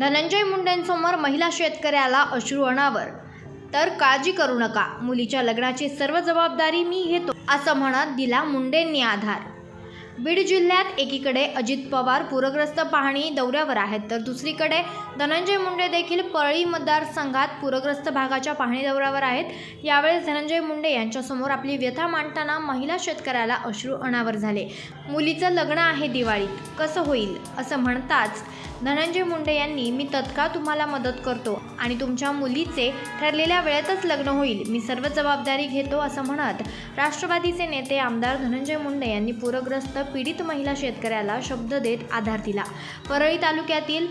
धनंजय मुंडेंसमोर महिला शेतकऱ्याला अश्रू अनावर. तर काळजी करू नका मुलीच्या लग्नाची सर्व जबाबदारी मी घेतो असं म्हणत दिला मुंडेंनी आधार. बीड जिल्ह्यात एकीकडे अजित पवार पूरग्रस्त पाहणी दौऱ्यावर आहेत तर दुसरीकडे धनंजय मुंडे देखील परळी मतदारसंघात पूरग्रस्त भागाच्या पाहणी दौऱ्यावर आहेत. यावेळेस धनंजय मुंडे यांच्यासमोर आपली व्यथा मांडताना महिला शेतकऱ्याला अश्रू अनावर झाले. मुलीचं लग्न आहे दिवाळीत कसं होईल असं म्हणताच धनंजय मुंडे यांनी मी तत्काळ तुम्हाला मदत करतो आणि तुमच्या मुलीचे ठरलेल्या वेळेतच लग्न होईल. मी सर्व जबाबदारी घेतो असं म्हणत राष्ट्रवादीचे नेते आमदार धनंजय मुंडे यांनी पूरग्रस्त पीडित महिला शेतकऱ्याला शब्द देत आधार दिला. परळी तालुक्यातील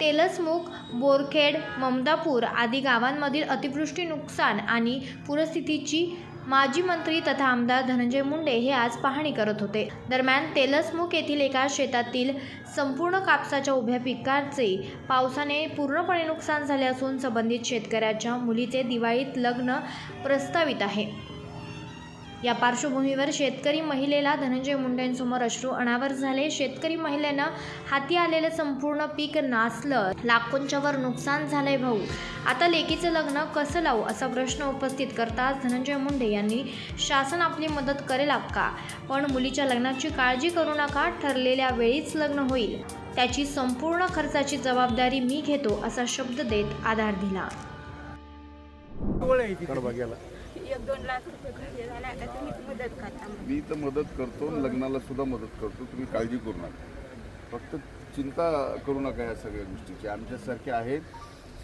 तेलसमुख बोरखेड ममदापूर आदी गावांमधील अतिवृष्टी नुकसान आणि पूरस्थितीची माजी मंत्री तथा आमदार धनंजय मुंडे हे आज पाहणी करत होते. दरम्यान तेलसमुख येथील एका शेतातील संपूर्ण कापसाच्या उभ्या पिकाचे पावसाने पूर्णपणे नुकसान झाले असून संबंधित शेतकऱ्याच्या मुलीचे दिवाळीत लग्न प्रस्तावित आहे. या पार्श्वभूमीवर शेतकरी महिलेला धनंजय मुंडेंसमोर अश्रू अनावर झाले. शेतकरी महिलेनं हाती आलेलं संपूर्ण पीक नासलं. लाखोंच्या वर नुकसान झालंय भाऊ. आता लेकीचं लग्न कसं लावू असा प्रश्न उपस्थित करताच धनंजय मुंडे यांनी शासन आपली मदत करेल का पण मुलीच्या लग्नाची काळजी करू नका ठरलेल्या वेळीच लग्न होईल. त्याची संपूर्ण खर्चाची जबाबदारी मी घेतो असा शब्द देत आधार दिला. एक दोन लाख रुपये खर्च झाला आता तुम्हीच मदत करता मला. मी तर मदत करतो आणि लग्नाला सुद्धा मदत करतो. तुम्ही काळजी करू नका. फक्त चिंता करू नका या सगळ्या गोष्टीची. आमच्यासारखे आहेत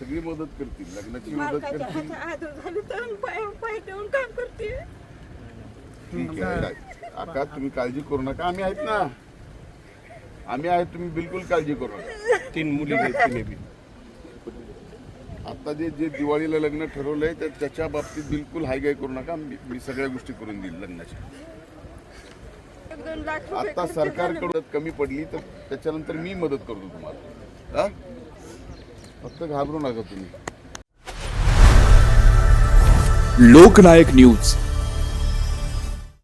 सगळी मदत करतील. लग्नाची मदत मालकाच्या करतील. हात आदर झालं तर पाय पाय ठेवून काम करते ठीक आहे आका तुम्ही काळजी करू नका. आम्ही आहेत ना. आम्ही आहेत तुम्ही बिलकुल काळजी करू नका. तीन मुली आहेत तिने बी. आता जे जे दिवाळीला लग्न ठरवलंय तर त्याच्या बाबतीत बिलकुल हायगाय करू नका. मी मी सगळ्या गोष्टी करून देईल लग्नाच्या. आता सरकारकडून कमी पडली तर त्याच्यानंतर मी मदत करतो तुम्हाला. हा? फक्त घाबरू नका तुम्ही. लोकनायक न्यूज.